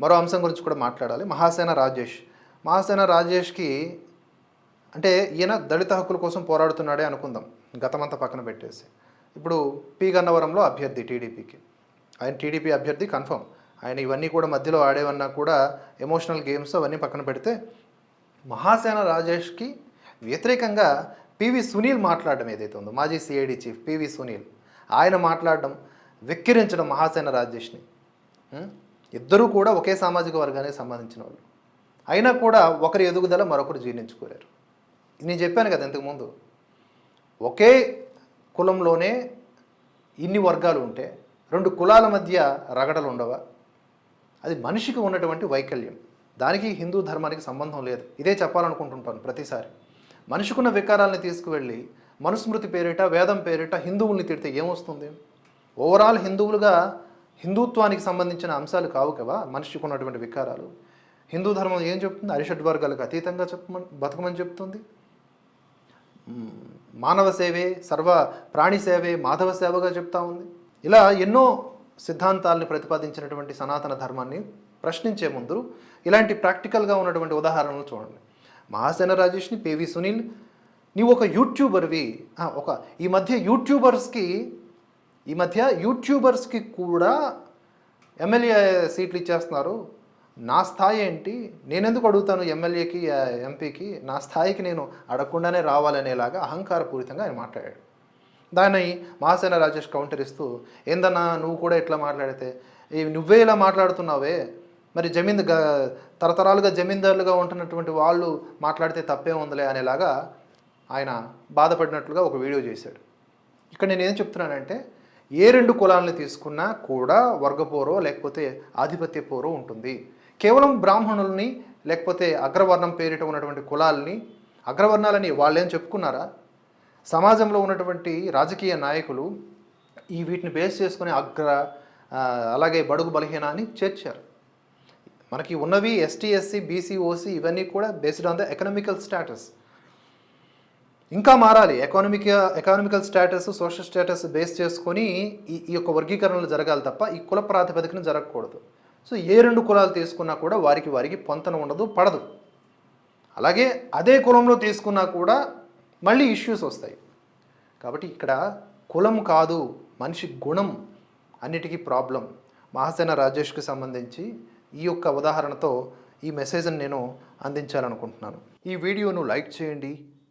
మరో అంశం గురించి కూడా మాట్లాడాలి. మహాసేన రాజేష్. మహాసేన రాజేష్కి అంటే ఈయన దళిత హక్కుల కోసం పోరాడుతున్నాడే అనుకుందాం గతమంతా పక్కన పెట్టేసి. ఇప్పుడు పి. గన్నవరంలో అభ్యర్థి టీడీపీకి. ఆయన టీడీపీ అభ్యర్థి కన్ఫర్మ్. ఆయన ఇవన్నీ కూడా మధ్యలో ఆడేవన్నా కూడా ఎమోషనల్ గేమ్స్ అవన్నీ పక్కన పెడితే మహాసేన రాజేష్కి వ్యతిరేకంగా పివి సునీల్ మాట్లాడడం ఏదైతే ఉందో మాజీ సిఐడి చీఫ్ పివి సునీల్ ఆయన మాట్లాడడం వెక్కిరించడం మహాసేన రాజేష్ని. ఇద్దరూ కూడా ఒకే సామాజిక వర్గానికి సంబంధించిన వాళ్ళు. అయినా కూడా ఒకరి ఎదుగుదల మరొకరు జీర్ణించుకోలేరు. నేను చెప్పాను కదా ఇంతకుముందు ఒకే కులంలోనే ఇన్ని వర్గాలు ఉంటే రెండు కులాల మధ్య రగడలు ఉండవా? అది మనిషికి ఉన్నటువంటి వైకల్యం. దానికి హిందూ ధర్మానికి సంబంధం లేదు. ఇదే చెప్పాలనుకుంటుంటాను ప్రతిసారి. మనిషికున్న వికారాలను తీసుకువెళ్ళి మనుస్మృతి పేరిట వేదం పేరిట హిందువుల్ని తిడితే ఏమొస్తుంది? ఓవరాల్ హిందువులుగా హిందుత్వానికి సంబంధించిన అంశాలు కావు కదా మనిషికి ఉన్నటువంటి వికారాలు. హిందూ ధర్మం ఏం చెప్తుంది? అరిషడ్ వర్గాలకు అతీతంగా చెప్పమని బతకమని చెప్తుంది. మానవ సేవే సర్వ ప్రాణి సేవే మాధవ సేవగా చెప్తా ఉంది. ఇలా ఎన్నో సిద్ధాంతాలను ప్రతిపాదించినటువంటి సనాతన ధర్మాన్ని ప్రశ్నించే ముందు ఇలాంటి ప్రాక్టికల్గా ఉన్నటువంటి ఉదాహరణలు చూడండి. మహాసేన రాజేష్ని పివి సునీల్ నీవు ఒక యూట్యూబర్వి. ఒక ఈ మధ్య యూట్యూబర్స్కి ఈ మధ్య యూట్యూబర్స్కి కూడా ఎమ్మెల్యే సీట్లు ఇచ్చేస్తున్నారు. నా స్థాయి ఏంటి? నేనెందుకు అడుగుతాను ఎమ్మెల్యేకి ఎంపీకి? నా స్థాయికి నేను అడగకుండానే రావాలనేలాగా అహంకారపూరితంగా ఆయన మాట్లాడాడు. దాన్ని మహాసేన రాజేష్ కౌంటర్ ఇస్తూ ఏందన్నా నువ్వు కూడా ఇట్లా మాట్లాడితే? ఈ నువ్వే ఇలా మాట్లాడుతున్నావే? మరి జమీన్ తరతరాలుగా జమీందారులుగా ఉంటున్నటువంటి వాళ్ళు మాట్లాడితే తప్పే ఉందిలే అనేలాగా ఆయన బాధపడినట్లుగా ఒక వీడియో చేశాడు. ఇక్కడ నేను ఏం చెప్తున్నానంటే ఏ రెండు కులాలను తీసుకున్నా కూడా వర్గపోరో లేకపోతే ఆధిపత్య పోరో ఉంటుంది. కేవలం బ్రాహ్మణుల్ని లేకపోతే అగ్రవర్ణం పేరిట ఉన్నటువంటి కులాలని అగ్రవర్ణాలని వాళ్ళేం చెప్పుకున్నారా? సమాజంలో ఉన్నటువంటి రాజకీయ నాయకులు ఈ వీటిని బేస్ చేసుకుని అగ్ర అలాగే బడుగు బలహీన అని చేర్చారు. మనకి ఉన్నవి ఎస్టీ ఎస్సీ బీసీ ఓసీ ఇవన్నీ కూడా based on the economical status. ఇంకా మారాలి. Economic economical status social status base చేసుకొని ఈ ఈ యొక్క వర్గీకరణలు జరగాలి తప్ప ఈ కుల ప్రాతిపదికన జరగకూడదు. సో ఏ రెండు కులాలు తీసుకున్నా కూడా వారికి వారికి పొంతన ఉండదు పడదు. అలాగే అదే కులంలో తీసుకున్నా కూడా మళ్ళీ ఇష్యూస్ వస్తాయి. కాబట్టి ఇక్కడ కులం కాదు మనిషి గుణం అన్నిటికీ ప్రాబ్లం మహాసేన రాజేష్కి సంబంధించి ఈ యొక్క ఉదాహరణతో ఈ మెసేజ్ని నేను అందించాలనుకుంటున్నాను. ఈ వీడియోను లైక్ చేయండి.